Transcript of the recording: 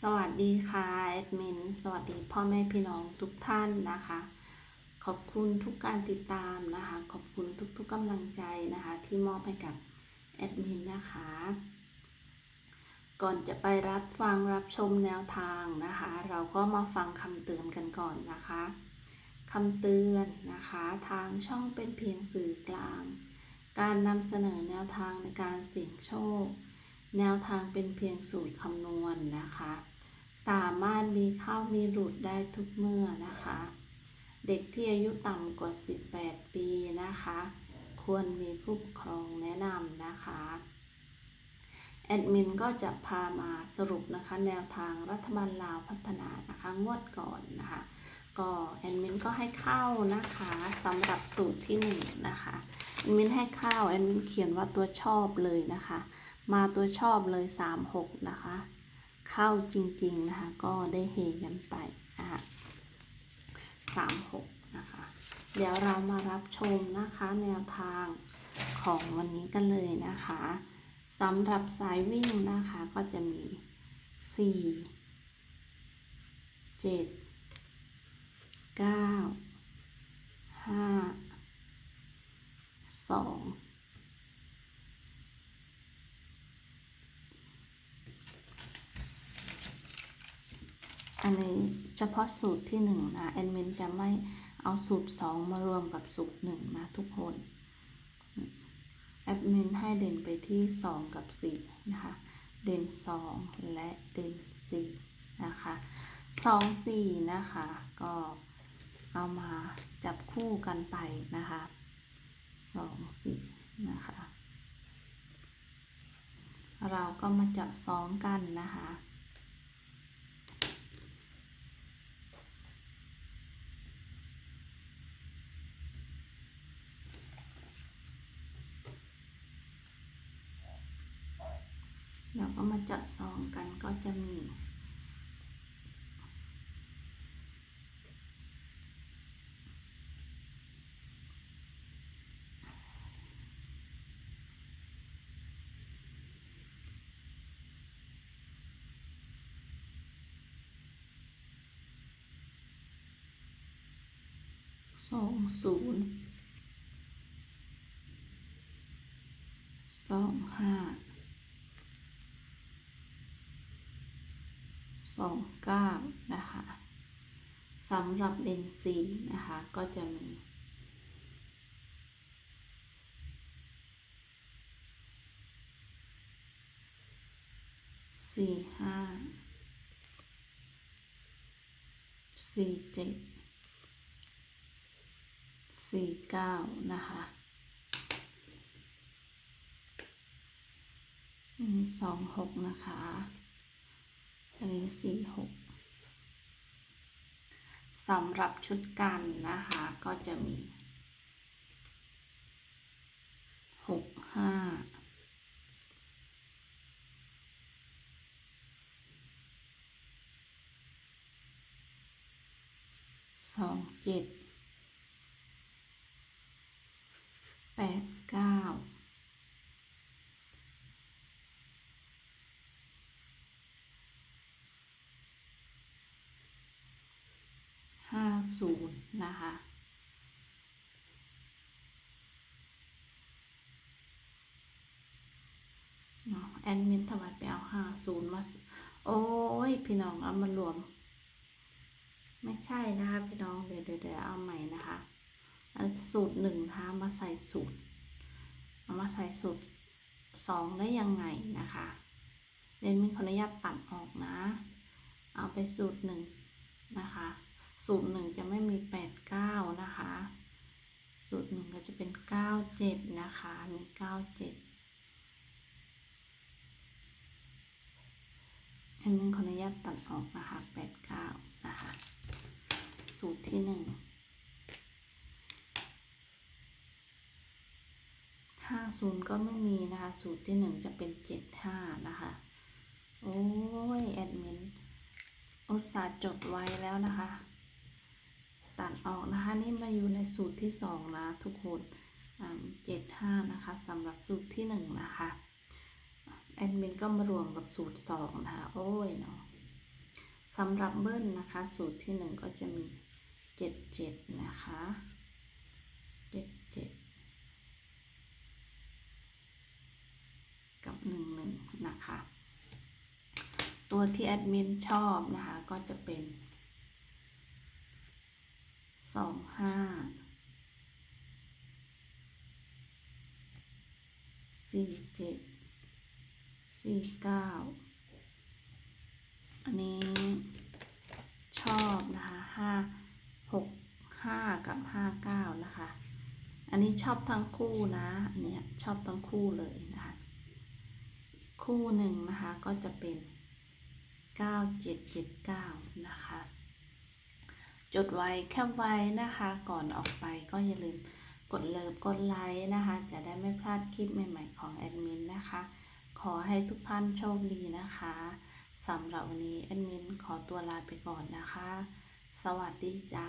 สวัสดีค่ะแอดมิน สวัสดีพ่อแม่พี่น้องทุกท่านนะคะ ขอบคุณทุกการติดตามนะคะ ขอบคุณทุกๆกำลังใจนะคะ ที่มอบให้กับแอดมินนะคะ ก่อนจะไปรับฟังรับชมแนวทางนะคะ เราก็มาฟังคำเตือนกันก่อนนะคะคำเตือนนะคะ ทางช่องเป็นเพียงสื่อกลาง การนำเสนอแนวทางในการเสี่ยงโชค แนวทางเป็นเพียงสูตรคำนวณนะคะ สามารถมีเข้ามีหลุดได้ทุกเมื่อนะคะ เด็กที่อายุต่ำกว่า 18 ปีนะคะ ควรมีผู้ปกครองแนะนำนะคะ แอดมินก็จะพามาสรุปนะคะ แนวทางรัฐบาลลาวพัฒนานะคะงวดก่อนนะคะ ก็แอดมินก็ให้เข้านะคะสำหรับสูตรที่หนึ่งนะคะแอดมินให้เข้าแอดมินเขียนว่าตัวชอบเลยนะคะ มาตัวชอบเลย 36 นะคะ เข้าจริงๆนะคะ ก็ได้เฮกันไปนะคะ36 นะคะ เดี๋ยวเรามารับชมนะคะ แนวทางของวันนี้กันเลยนะคะสำหรับสายวิ่งนะคะก็จะมี 4 7 9 5 2 อันนี้เฉพาะสูตรที่หนึ่งนะแอดมินจะไม่เอาสูตรสองมารวมกับสูตรหนึ่งนะทุกคนแอดมินให้เด่นไปที่สองกับสี่นะคะ เด่นสองและเด่นสี่นะคะสองสี่นะคะ ก็เอามาจับคู่กันไปนะคะสองสี่นะคะ เราก็มาจับสองกันนะคะ เราก็มาจัดซองกันก็จะมีสองศูนย์สองห้า สองเก้านะคะสำหรับเด่นสีนะคะก็จะมีสี่ห้าสี่เจ็ดสี่เก้านะคะมีสองหกนะคะ อันนี้สี่หกสำหรับชุดกันนะคะ ก็จะมีหกห้าสองเจ็ดแปดเก้า ห้า ศูนย์นะคะแอดมินทำไมไปเอาห้าศูนย์มา โอ้ย พี่น้องเอามารวม ไม่ใช่นะคะพี่น้องเดี๋ยวเดี๋ยวเดี๋ยวเอาใหม่นะคะอันสูตรหนึ่งนะคะมาใส่สูตร เอามาใส่สูตรสองได้ยังไงนะคะเรนมินขออนุญาตตัดออกนะ เอาไปสูตรหนึ่งนะคะ สูตรหนึ่งจะไม่มีแปดเก้านะคะ สูตรหนึ่งก็จะเป็นเก้าเจ็ดนะคะ มีเก้าเจ็ดอันนี้ขออนุญาตตัดออกนะคะแปดเก้านะคะ สูตรที่หนึ่งห้าศูนย์ก็ไม่มีนะคะ สูตรที่หนึ่งจะเป็นเจ็ดห้านะคะ โอ้ย แอดมินอุตส่าห์จดไว้แล้วนะคะ ตัดออกนะคะนี่มาอยู่ในสูตรที่สองนะทุกคนเจ็ดห้านะคะสำหรับสูตรที่หนึ่งนะคะแอดมินก็มารวมกับสูตรสองนะคะโอ้ยเนาะสำหรับเบิ้ลนะคะ สูตรที่หนึ่งก็จะมีเจ็ดเจ็ดนะคะเจ็ดเจ็ดกับหนึ่งหนึ่งนะคะ ตัวที่แอดมินชอบนะคะก็จะเป็น สองห้าสี่เจ็ดสี่เก้าอันนี้ชอบนะคะห้าหกห้ากับห้าเก้านะคะ อันนี้ชอบทั้งคู่นะ อันเนี้ยชอบทั้งคู่เลยนะคะ คู่หนึ่งนะคะก็จะเป็น9779นะคะ จดไว้แคปไว้นะคะ ก่อนออกไปก็อย่าลืมกดเลิฟกดไลค์นะคะ จะได้ไม่พลาดคลิปใหม่ ๆ ของแอดมินนะคะ ขอให้ทุกท่านโชคดีนะคะสำหรับวันนี้แอดมินขอตัวลาไปก่อนนะคะ สวัสดีจ้า